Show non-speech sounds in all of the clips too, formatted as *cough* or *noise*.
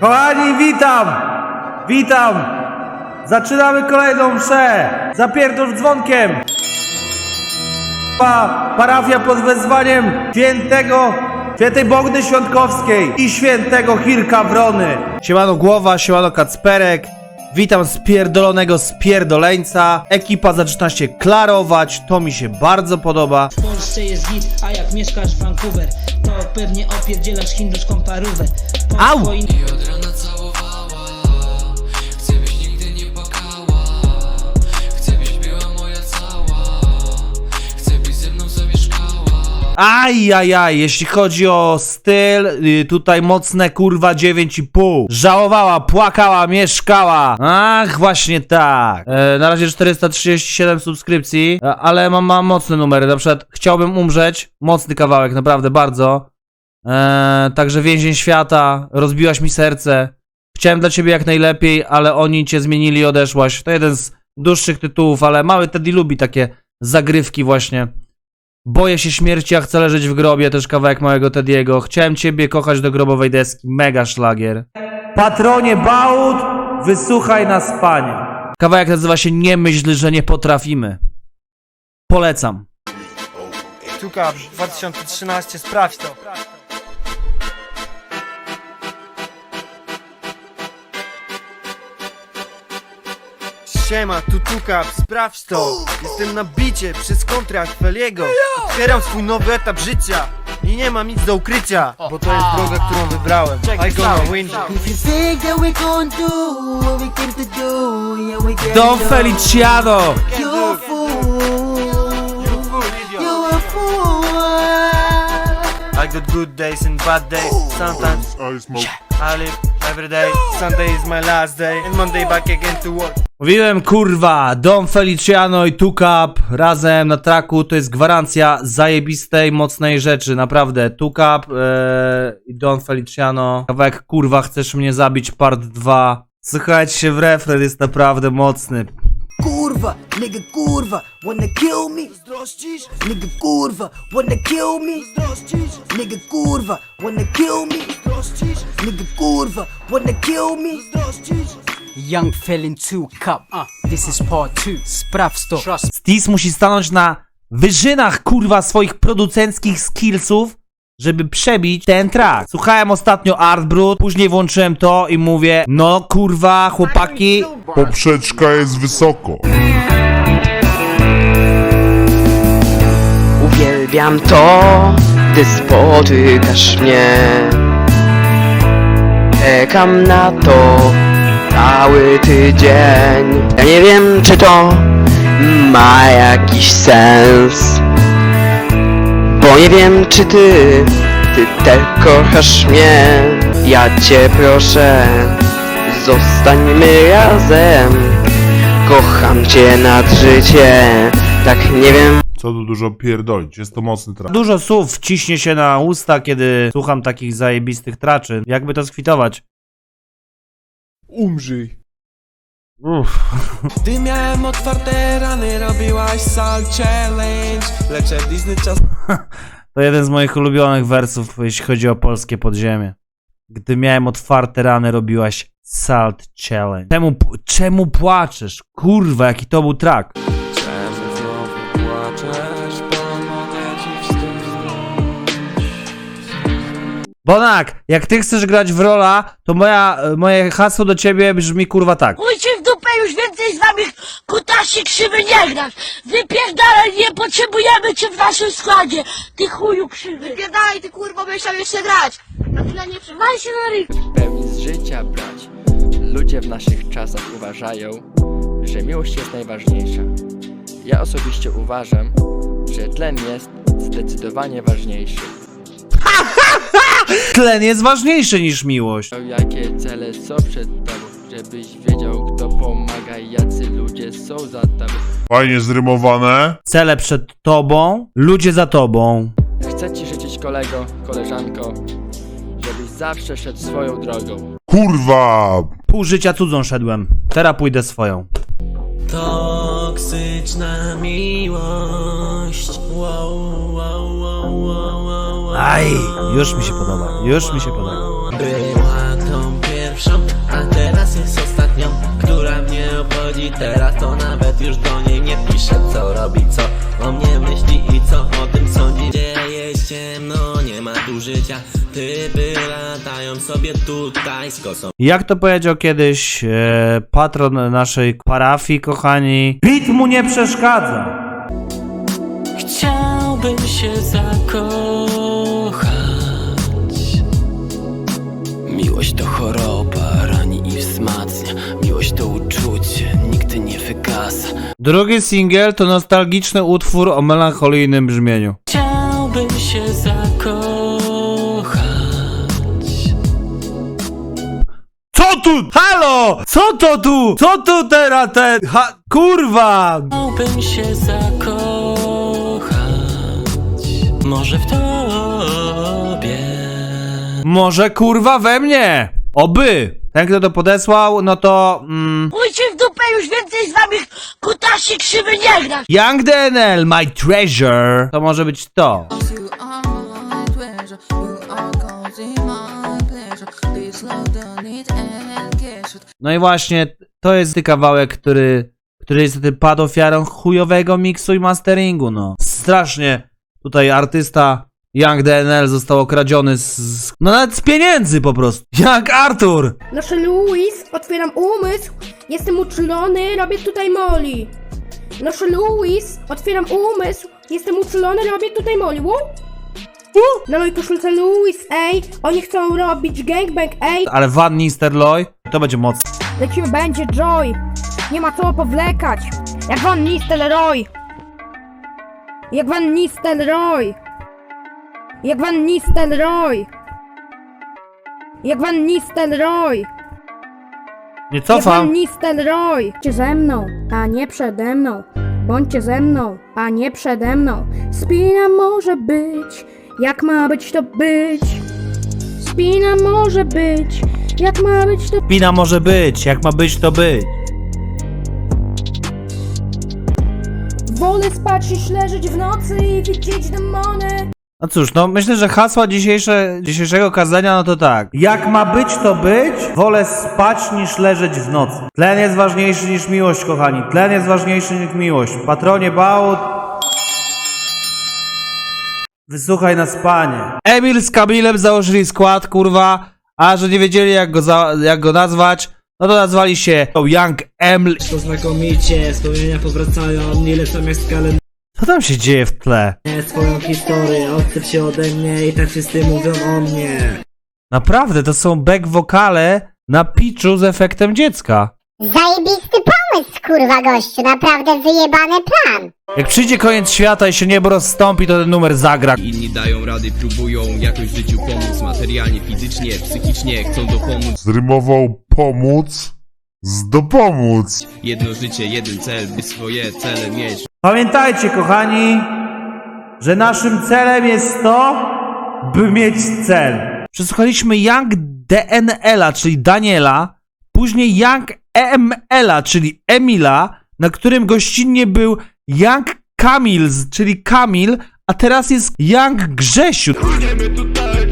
Kochani, witam! Witam! Zaczynamy kolejną mszę! Zapierdol dzwonkiem! Pa, parafia pod wezwaniem świętego, świętej Bogdy Świątkowskiej i świętego Hirka Wrony. Siemano Głowa, siemano Kacperek. Witam spierdolonego spierdoleńca. Ekipa zaczyna się klarować, to mi się bardzo podoba. W Polsce jest git, a jak mieszkasz w Vancouver To pewnie opierdzielasz hinduską parówę Po Au! swoim I od rana całowała Aj, aj, aj, jeśli chodzi o styl, y, tutaj mocne kurwa 9,5. Żałowała, płakała, mieszkała. Ach, właśnie tak. E, na razie 437 subskrypcji, e, ale mam, mam mocne numery. Na przykład chciałbym umrzeć, mocny kawałek, naprawdę bardzo. E, także więzień świata, rozbiłaś mi serce. Chciałem dla ciebie jak najlepiej, ale oni cię zmienili i odeszłaś. To jeden z dłuższych tytułów, ale mały Teddy lubi takie zagrywki właśnie. Boję się śmierci, a chcę leżeć w grobie, też kawałek małego Tediego. Chciałem ciebie kochać do grobowej deski, mega szlagier. Patronie Bałut, wysłuchaj nas panie. Kawałek nazywa się Nie myśl, że nie potrafimy. Polecam. Tuka 2013, sprawdź to. Siema, tu Tukap, sprawdź to Jestem na bicie przez kontrakt Feliego Otwieram swój nowy etap życia I nie mam nic do ukrycia Bo to jest droga, którą wybrałem I gonna win If you think that we gon' do what we came to do, yeah, we get Don Feliciano! done. You a fool. You a fool. I got good days and bad days Sometimes I live every day Sunday is my last day And Monday back again to work Mówiłem kurwa, Don Feliciano i Tukap razem na traku to jest gwarancja zajebistej, mocnej rzeczy, naprawdę. Tukap e, i Don Feliciano. Kawałek kurwa, chcesz mnie zabić, part 2. Słuchajcie się w refren, jest naprawdę mocny. Kurwa, nigga kurwa, wanna kill me? Zdrościsz? Nigga kurwa, wanna kill me? Zdrościsz? Nigga kurwa, wanna kill me? Zdrościsz? Nigga kurwa, wanna kill me? Zdrościsz? Young Felon 2 Cup. Uh, this is part 2. Sprawdź to. Trust Stis musi stanąć na wyżynach kurwa swoich producenckich skillsów, żeby przebić ten track. Słuchałem ostatnio Art Brut, później włączyłem to i mówię, no kurwa, chłopaki, Poprzeczka jest wysoko. Uwielbiam to, gdy spotykasz mnie Czekam na to cały tydzień Ja nie wiem czy to ma jakiś sens Bo nie wiem czy ty, ty też kochasz mnie Ja cię proszę, zostańmy razem Kocham cię nad życie, tak nie wiem Co tu dużo pierdolić, jest to mocny track. Dużo słów ciśnie się na usta, kiedy słucham takich zajebistych traczy. Jakby to skwitować? Umrzyj. Uff. Gdy miałem otwarte rany, robiłaś sal challenge Lecz Disney czas *laughs* To jeden z moich ulubionych wersów, jeśli chodzi o polskie podziemie. Gdy miałem otwarte rany, robiłaś Salt Challenge. Czemu, czemu płaczesz? Kurwa, jaki to był track. Czemu znowu płaczesz? Pomogę ci Bonak, jak ty chcesz grać w rola, to moja, moje hasło do ciebie brzmi kurwa tak. Już więcej z nami kutasi krzywy nie grasz! Wypierdalaj, nie potrzebujemy cię w naszym składzie! Ty chuju krzywy! Wypierdalaj ty kurwa, będziesz tam jeszcze grać! Na tyle nie przywaj się na ryk! pełni z życia brać. Ludzie w naszych czasach uważają, że miłość jest najważniejsza. Ja osobiście uważam, że tlen jest zdecydowanie ważniejszy. Tlen jest ważniejszy niż miłość. Jakie cele są przed tobą, żebyś wiedział kto pomaga i jacy ludzie są za tobą. Fajnie zrymowane. Cele przed tobą, ludzie za tobą. Chcę ci życzyć kolego, koleżanko, żebyś zawsze szedł swoją drogą. Kurwa. Pół życia cudzą szedłem. Teraz pójdę swoją. Toksyczna miłość wow, wow, wow, wow, wow, wow. Aj, już mi się podoba, już mi się podoba. Była tą pierwszą pierwszą, a teraz jest ostatnią Która mnie obchodzi teraz, to nawet już do niej nie piszę Co robi, co o mnie myśli i co o tym sądzi. Dzieje się, no nie ma tu życia. Typy latają sobie tutaj z kosą. Jak to powiedział kiedyś e, patron naszej parafii, kochani, bit mu nie przeszkadza. Chciałbym się zakochać. Miłość to choroba, Drugi singiel to nostalgiczny utwór o melancholijnym brzmieniu. Chciałbym się zakochać Co tu? Halo! Co to tu? Co tu teraz ten? Ha, kurwa! Chciałbym się zakochać Może w tobie Może kurwa we mnie? Oby! Ten, kto to podesłał, no to... Mm, Pójdźcie w dupę już więcej z wami kutasi krzywy nie gra. Young DNL, my treasure. To może być to. No i właśnie, to jest ten kawałek, który, który niestety padł ofiarą chujowego miksu i masteringu, no. Strasznie tutaj artysta Young DNL został okradziony z, z... No nawet z pieniędzy po prostu. Jak Artur! Nasze Louis, otwieram umysł, jestem uczulony, robię tutaj moli. Nasze Louis, otwieram umysł, jestem uczulony, robię tutaj moli. Wu? Na mojej koszulce Louis, ej, oni chcą robić gangbang, ej. Ale Van Nistelrooy, to będzie mocne. Lecimy, będzie Joy, nie ma co powlekać. Jak Van Nistelrooy. Jak Van Nistelrooy. Jak Van Nistelrooy. Jak Van Nistelrooy. Nie Jak cofam. Van Nistelrooy. Bądźcie ze mną, a nie przede mną. Bądźcie ze mną, a nie przede mną. Spina może być, jak ma być to być. Spina może być, jak ma być to Pina może być, jak ma być to być. Wolę spać niż leżeć w nocy i widzieć demony. No cóż, no myślę, że hasła dzisiejsze, dzisiejszego kazania, no to tak. Jak ma być to być, wolę spać niż leżeć w nocy. Tlen jest ważniejszy niż miłość, kochani. Tlen jest ważniejszy niż miłość. Patronie Bałut. Wysłuchaj na spanie. Emil z Kamilem założyli skład, kurwa, a że nie wiedzieli jak go, za, jak go nazwać, no to nazwali się Young Emil. To znakomicie, wspomnienia powracają, nie lecą jak skale Co tam się dzieje w tle? Swoją historię, odcep się ode mnie i tak wszyscy mówią o mnie Naprawdę, to są back wokale na pitchu z efektem dziecka. Zajebisty pomysł, kurwa gościu, naprawdę wyjebany plan. Jak przyjdzie koniec świata i się niebo rozstąpi, to ten numer zagra. Inni dają rady, próbują jakoś w życiu pomóc Materialnie, fizycznie, psychicznie, chcą dopomóc Zrymował pomóc z dopomóc. Jedno życie, jeden cel, by swoje cele mieć Pamiętajcie, kochani, że naszym celem jest to, by mieć cel. Przesłuchaliśmy Young DNL-a, czyli Daniela, później Young EML-a, czyli Emila, na którym gościnnie był Young Kamil, czyli Kamil, a teraz jest Young Grzesiu. Płyniemy tutaj,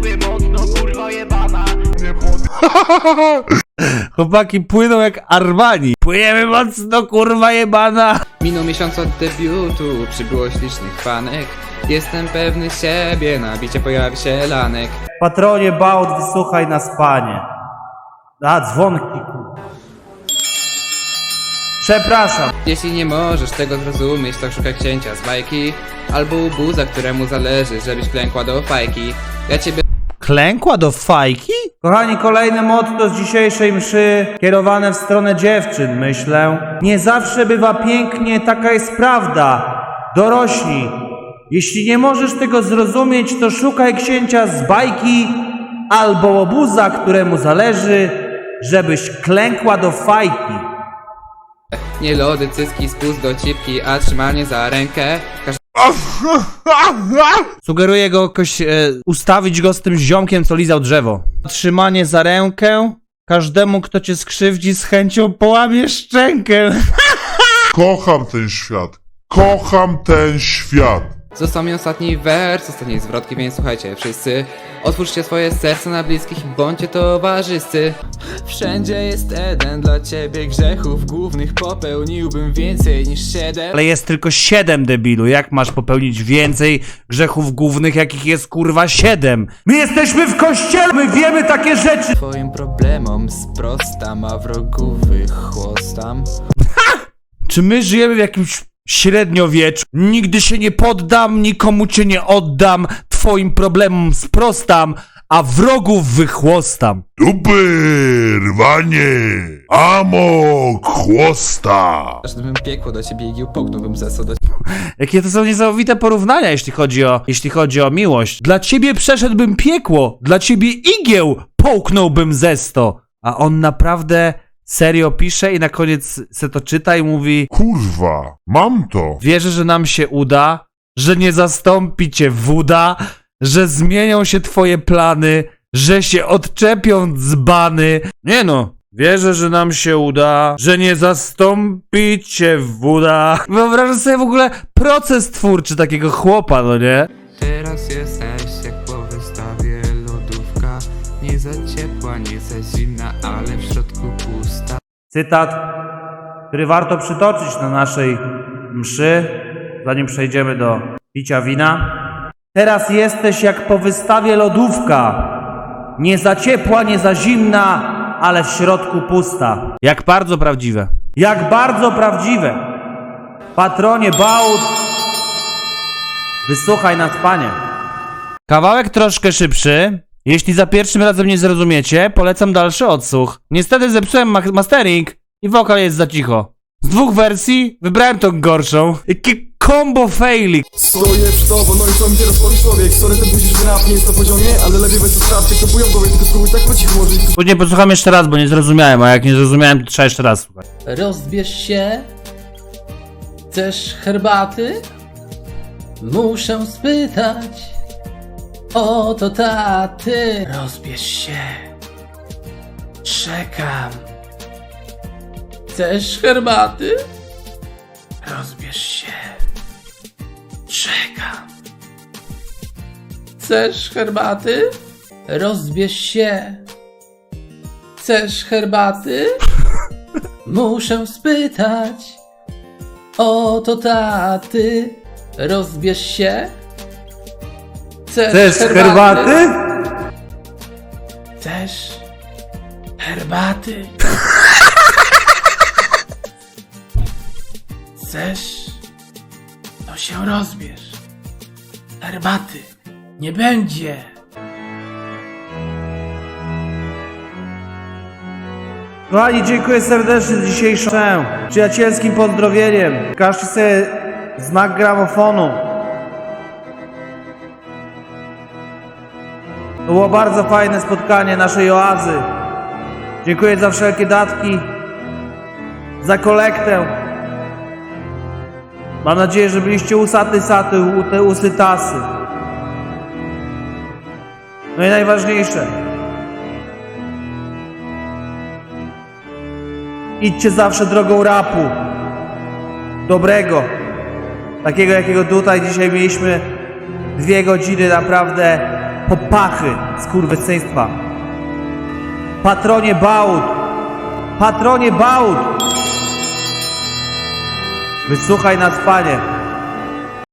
Sobie mocno, kurwa jebana *laughs* Chłopaki płyną jak Armani. Płyniemy mocno, kurwa jebana. Minął miesiąc od debiutu, przybyło ślicznych fanek. Jestem pewny siebie, na bicie pojawi się lanek. Patronie Bałt, wysłuchaj na spanie. A, dzwonki, kurwa. Przepraszam. Jeśli nie możesz tego zrozumieć, to szukaj księcia z bajki. Albo buza, któremu zależy, żebyś klękła do fajki. Ja ciebie Klękła do fajki? Kochani, kolejne motto z dzisiejszej mszy, kierowane w stronę dziewczyn, myślę. Nie zawsze bywa pięknie, taka jest prawda. Dorośli, jeśli nie możesz tego zrozumieć, to szukaj księcia z bajki albo łobuza, któremu zależy, żebyś klękła do fajki. nie lody, cycki, spust do cipki, a trzymanie za rękę. *laughs* Sugeruję go jakoś e, ustawić go z tym ziomkiem, co lizał drzewo. Trzymanie za rękę. Każdemu, kto cię skrzywdzi, z chęcią połamie szczękę. *laughs* Kocham ten świat. Kocham ten świat. Został mi ostatni wers, ostatniej zwrotki, więc słuchajcie, wszyscy otwórzcie swoje serce na bliskich i bądźcie towarzyscy. Wszędzie jest Eden, dla ciebie grzechów głównych popełniłbym więcej niż siedem. Ale jest tylko 7 debilu. Jak masz popełnić więcej grzechów głównych, jakich jest kurwa 7? My jesteśmy w kościele, my wiemy takie rzeczy! Twoim problemom sprostam, a wrogów wychłostam. Czy my żyjemy w jakimś średniowieczu? Nigdy się nie poddam, nikomu cię nie oddam, twoim problemom sprostam, a wrogów wychłostam. Dupy, rwanie, amok, chłosta. Gdybym piekło do ciebie igił, połknąłbym zeso do Jakie to są niesamowite porównania, jeśli chodzi o, jeśli chodzi o miłość. Dla ciebie przeszedłbym piekło, dla ciebie igieł połknąłbym ze sto. A on naprawdę serio pisze i na koniec se to czyta i mówi Kurwa, mam to. Wierzę, że nam się uda, że nie zastąpi cię woda, że zmienią się twoje plany, że się odczepią dzbany. Nie no, wierzę, że nam się uda, że nie zastąpi cię woda. Wyobrażam sobie w ogóle proces twórczy takiego chłopa, no nie? Teraz jesteś jak po wystawie lodówka Nie za ciepła, nie za zimna, ale w środku pusta Cytat, który warto przytoczyć na naszej mszy, zanim przejdziemy do picia wina. Teraz jesteś jak po wystawie lodówka. Nie za ciepła, nie za zimna, ale w środku pusta. Jak bardzo prawdziwe. Jak bardzo prawdziwe. Patronie Bałut, wysłuchaj nas, panie. Kawałek troszkę szybszy. Jeśli za pierwszym razem nie zrozumiecie, polecam dalszy odsłuch. Niestety zepsułem ma mastering i wokal jest za cicho. Z dwóch wersji wybrałem tą gorszą. Jakie combo faili. Stoję przy tobą, no i co mi teraz powie człowiek Sorry, ten budzisz rap, nie jest na poziomie Ale lepiej weź to sprawdź, jak to bują w głowie Tylko spróbuj tak po cichu może i Później posłucham jeszcze raz, bo nie zrozumiałem, a jak nie zrozumiałem, to trzeba jeszcze raz słuchać. Rozbierz się. Chcesz herbaty? Muszę spytać. O to taty. Rozbierz się. Czekam. Chcesz herbaty? Rozbierz się. Czekam. Chcesz herbaty? Rozbierz się. Chcesz herbaty? *laughs* Muszę spytać o to taty. Rozbierz się. Chcesz, Chcesz herbaty? Chcesz herbaty? Chcesz? To się rozbierz. Herbaty nie będzie. Kochani, dziękuję serdecznie za dzisiejszą przyjacielskim pozdrowieniem. Każdy sobie znak gramofonu. To było bardzo fajne spotkanie naszej oazy. Dziękuję za wszelkie datki, za kolektę. Mam nadzieję, że byliście usaty saty, te usy tasy. No i najważniejsze. Idźcie zawsze drogą rapu. Dobrego. Takiego, jakiego tutaj dzisiaj mieliśmy dwie godziny naprawdę popachy skurwysyństwa. Patronie Bałut. Patronie Bałut. Wysłuchaj nas, Panie.